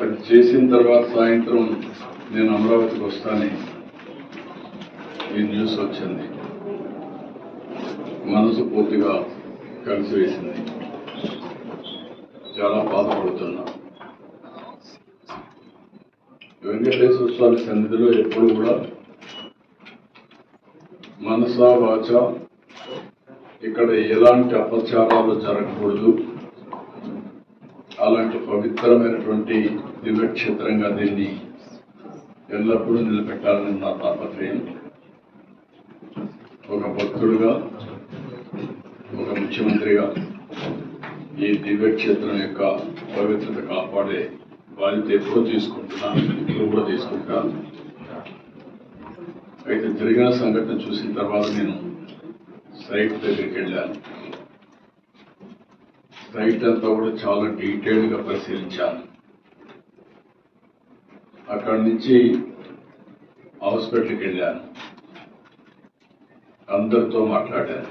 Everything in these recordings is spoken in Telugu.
అది చేసిన తర్వాత సాయంత్రం నేను అమరావతికి వస్తానని ఈ న్యూస్ వచ్చింది. మనసు పూర్తిగా కలిసి వేసింది. చాలా బాధపడుతున్నా. వెంకటేశ్వర స్వామి సన్నిధిలో ఎప్పుడు కూడా మనసా వాచ ఇక్కడ ఎలాంటి అపచారాలు జరగకూడదు. అలాంటి పవిత్రమైనటువంటి దివ్యక్షేత్రంగా దీన్ని ఎల్లప్పుడూ నిలబెట్టాలని నా తాపత్రయం. ఒక భక్తుడుగా ఒక ముఖ్యమంత్రిగా ఈ దివ్యక్షేత్రం యొక్క పవిత్రత కాపాడే బాధ్యత ఎప్పుడు తీసుకుంటున్నాను ఇప్పుడు కూడా తీసుకుంటాను అయితే జరిగిన సంఘటన చూసిన తర్వాత నేను సైట్ దగ్గరికి వెళ్ళాను. సైట్ అంతా కూడా చాలా డీటెయిల్గా గా పరిశీలించాను అక్కడి నుంచి హాస్పిటల్కి వెళ్ళాను అందరితో మాట్లాడాను.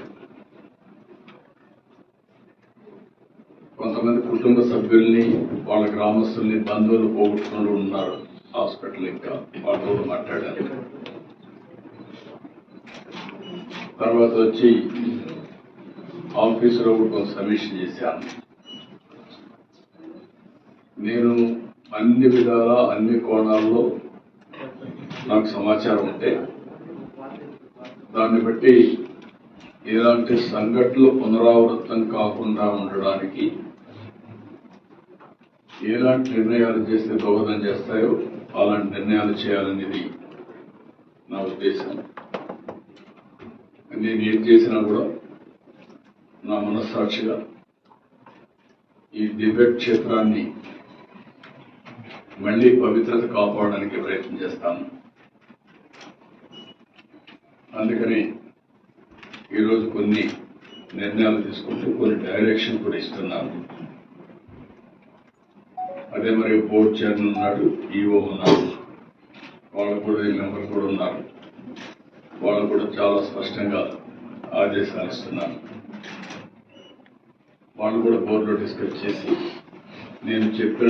కొంతమంది కుటుంబ సభ్యుల్ని వాళ్ళ గ్రామస్తుల్ని బంధువులు పోగొట్టుకుని ఉన్నారు హాస్పిటల్ ఇంకా. వాళ్ళతో మాట్లాడాను. తర్వాత వచ్చి ఆఫీసులో కూడా కొంత సమీక్ష చేశాను. నేను అన్ని విధాల అన్ని కోణాల్లో నాకు సమాచారం ఉంటే దాన్ని బట్టి ఇలాంటి సంఘటనలు పునరావృతం కాకుండా ఉండడానికి ఎలాంటి నిర్ణయాలు చేస్తే దోహదం చేస్తాయో అలాంటి నిర్ణయాలు చేయాలనేది నా ఉద్దేశం. నేను ఏం చేసినా కూడా నా మనస్సాక్షిగా ఈ దివ్య క్షేత్రాన్ని మళ్ళీ పవిత్రత కాపాడడానికి ప్రయత్నం చేస్తాను. అందుకని ఈరోజు కొన్ని నిర్ణయాలు తీసుకుంటూ కొన్ని డైరెక్షన్ కూడా ఇస్తున్నాను. అదే మరి బోర్డు చైర్మన్ ఉన్నాడు ఈఓ ఉన్నారు. వాళ్ళు కూడా ఈ మెంబర్ కూడా ఉన్నారు. వాళ్ళు కూడా చాలా స్పష్టంగా ఆదేశాలు ఇస్తున్నాను వాళ్ళు కూడా బోర్డులో డిస్కస్ చేసి నేను చెప్పిన